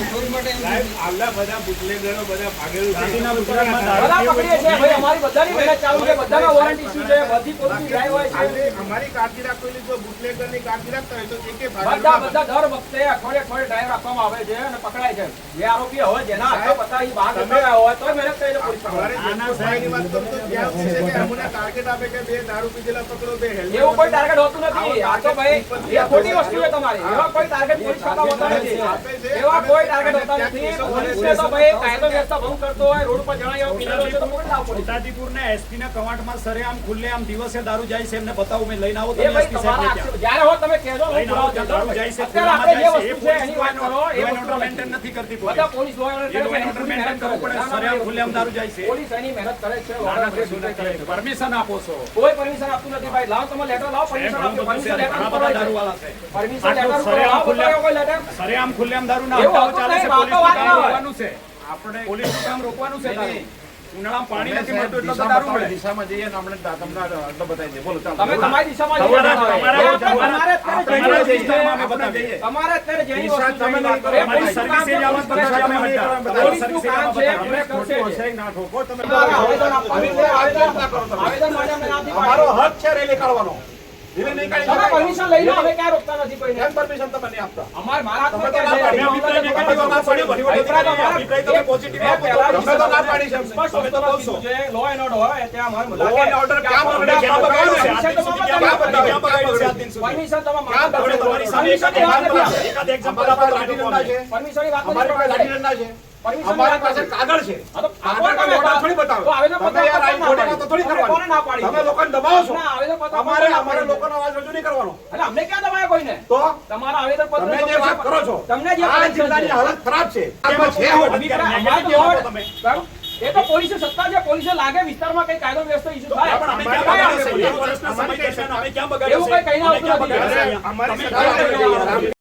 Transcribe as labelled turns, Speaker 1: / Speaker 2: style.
Speaker 1: આટલા બધા બુટલેગરો બધા ભાગેલું છે.
Speaker 2: ગાંધીના ગુજરાતમાં
Speaker 3: બધા
Speaker 2: દારૂ
Speaker 3: પકડીએ છીએ. ભાઈ અમારી બધાની મહેનત ચાલુ છે. બધાના વોરંટ ઇસ્યુ છે. બધી પોલીસની ડ્રાઈવ હોય છે
Speaker 1: અમારી કાળજી રાખેલી જો બુટલેગરની કાળજી રાખતા હોય તો એકે
Speaker 3: બધા
Speaker 1: ભાગેલું
Speaker 3: બધા દર વખતે અઠવાડિયે અઠવાડિયે ડ્રાઈવ રાખવામાં આવે છે અને પકડાય છે. જે આરોપી હોય જેના હાથો પતા એ બહાર નીકળ્યા હોય તો મહેનત કરીને પોલીસ પકડાય.
Speaker 1: વાત તો ત્યાં છે કે અમને ટાર્ગેટ આપે કે બે દારૂ પીધેલા પકડો બે હેલ્મેટ
Speaker 3: એવું કોઈ ટાર્ગેટ હોતું નથી. આ તો ભાઈ એ ખોટી વસ્તુ છે તમારી. એવા કોઈ ટાર્ગેટ પોલીસ હોતા નથી. એવા કોઈ ટાર્ગેટ હોતા નથી પોલીસને તો ભાઈ કાયદો વ્યવસ્થા ભંગ કરતો હોય રોડ ઉપર જણાય એવો પીનેલો છે તો પકડી લાવો પોલીસ.
Speaker 2: ને એસપી ના કવાટમાં ખુલ્લે આમ દિવસે દારૂ જાય છે એમને બતાવું મેં લઈને આવો તમે
Speaker 3: એસપી
Speaker 2: ત્યાં.
Speaker 3: જ્યારે હો તમે કહેજો
Speaker 2: લઈને આવો. દારૂ જાય છે
Speaker 3: આપણે જે. વસ્તુ છે એની વાત કરો એ વસ્તુ
Speaker 2: order
Speaker 3: નથી.
Speaker 2: કરતી પોલીસ
Speaker 3: બધા
Speaker 2: પોલીસ.
Speaker 3: મહેનત કરે
Speaker 2: કરવું પડે.
Speaker 3: સરે આમ
Speaker 2: ખુલ્લે આમ દારૂ જાય છે.
Speaker 3: પોલીસ એની મહેનત કરે છે maintain કરે છે.
Speaker 2: પરમિશન આપો છો
Speaker 3: કોઈ પરમિશન આપતું નથી ભાઈ લાવો તમે લેટર લાવો પરમિશન
Speaker 2: આપો
Speaker 3: પરમિશન લેટર ઉપર
Speaker 2: બધા
Speaker 3: છે. પરમિશન લેટર ઉપર
Speaker 2: સરેઆમ
Speaker 3: લાવો,
Speaker 2: ખુલ્લેઆમ-
Speaker 3: બતાવો કોઈ
Speaker 2: દારૂ
Speaker 3: ના
Speaker 2: હપ્તાઓ ચાલે છે.
Speaker 3: પોલીસ
Speaker 2: રોકવાનું છે.
Speaker 1: આપણે
Speaker 2: પોલીસનું કામ રોકવાનું છે દારૂ. ઉનાળામાં પાણી નથી મળતું એટલે તો દારૂ મળે.
Speaker 1: દિશામાં જઈએ ને આપણે તમને આટલો બતાવી દે બોલો ચાલો.
Speaker 3: તમે તમારી દિશામાં જઈએ
Speaker 2: તમારા- તમારા-.
Speaker 3: એ
Speaker 2: તમારા- વિસ્તારમાં અમે બતાવીએ.
Speaker 1: જઈએ.
Speaker 3: તમારે અત્યારે જેની વસ્તુ
Speaker 1: તમે
Speaker 3: એ વાત કરો. એ
Speaker 2: અમારી
Speaker 3: પોલીસનું કામ
Speaker 2: સર્વિસે
Speaker 3: છે,
Speaker 2: અમે હટા
Speaker 3: પોલીસ
Speaker 2: બધા.
Speaker 3: પોલીસનું કામ છે,
Speaker 1: અમે
Speaker 3: પોલીસ
Speaker 1: ખોટું હશે ના ઠોકો તમે આવેદન
Speaker 3: તમારે આવેદન ના કરો તમે આવેદન માટે અમે નાથી
Speaker 1: અમારો હક છે રેલી કાઢવાનો
Speaker 3: પરમિશન લઈ લો અમે ક્યાં રોકતા નથી કોઈને?
Speaker 1: કેમ પરમિશન તમે આપતા?
Speaker 3: અમાર મારા હાથમાં ક્યાં છે?
Speaker 1: ના
Speaker 2: positive આપો
Speaker 1: તમે તો ના પાડી છે તમે તો બોલશો.
Speaker 3: કીધું છે, law and હોય ત્યાં અમારે
Speaker 1: Law and ક્યાં
Speaker 3: આપણે
Speaker 1: ક્યાં બગાડ્યું છે?
Speaker 2: ક્યાં બગાડ્યું? છે આજ દિન સુધી?
Speaker 3: પરમિશન તમે
Speaker 1: ક્યાં
Speaker 2: તમારી સામે
Speaker 3: પરમિશનની આપણે.
Speaker 2: એકાદ example આપો
Speaker 1: લાઠી ડંડા છે.
Speaker 3: પરમિશનની વાત
Speaker 1: અમારી પાસે લાઠી ડંડા છે.
Speaker 3: પરમિશનની
Speaker 1: પાસે કાગળ છે. થોડી બતાવે તમે આ
Speaker 3: ના ના
Speaker 1: લોકોને દબાવો છો
Speaker 3: ના,
Speaker 1: અમારે અમારે કરવાનો
Speaker 3: એટલે અમને ક્યાં દબાયા કોઈને
Speaker 1: તો
Speaker 3: તમારા આવેદન પત્ર
Speaker 1: તમે જે વાત કરો છો
Speaker 3: તમને જે
Speaker 1: આ જિલ્લાની હાલત ખરાબ છે
Speaker 2: કેમ
Speaker 1: છે
Speaker 3: હોય.
Speaker 2: તમે.
Speaker 3: એ તો પોલીસે સત્તા છે પોલીસે લાગે વિસ્તારમાં કઈ કાયદો વ્યવસ્થા ઇશ્યુ થાય
Speaker 2: પણ અમે ક્યાં બગાડ્યું છે?
Speaker 3: બોલીએ?
Speaker 2: એક વર્ષના સમય દરમિયાન અમે
Speaker 3: એવું કઈ કહીને
Speaker 2: છે? અમે
Speaker 3: આવતું
Speaker 2: ક્યાં
Speaker 3: નથી.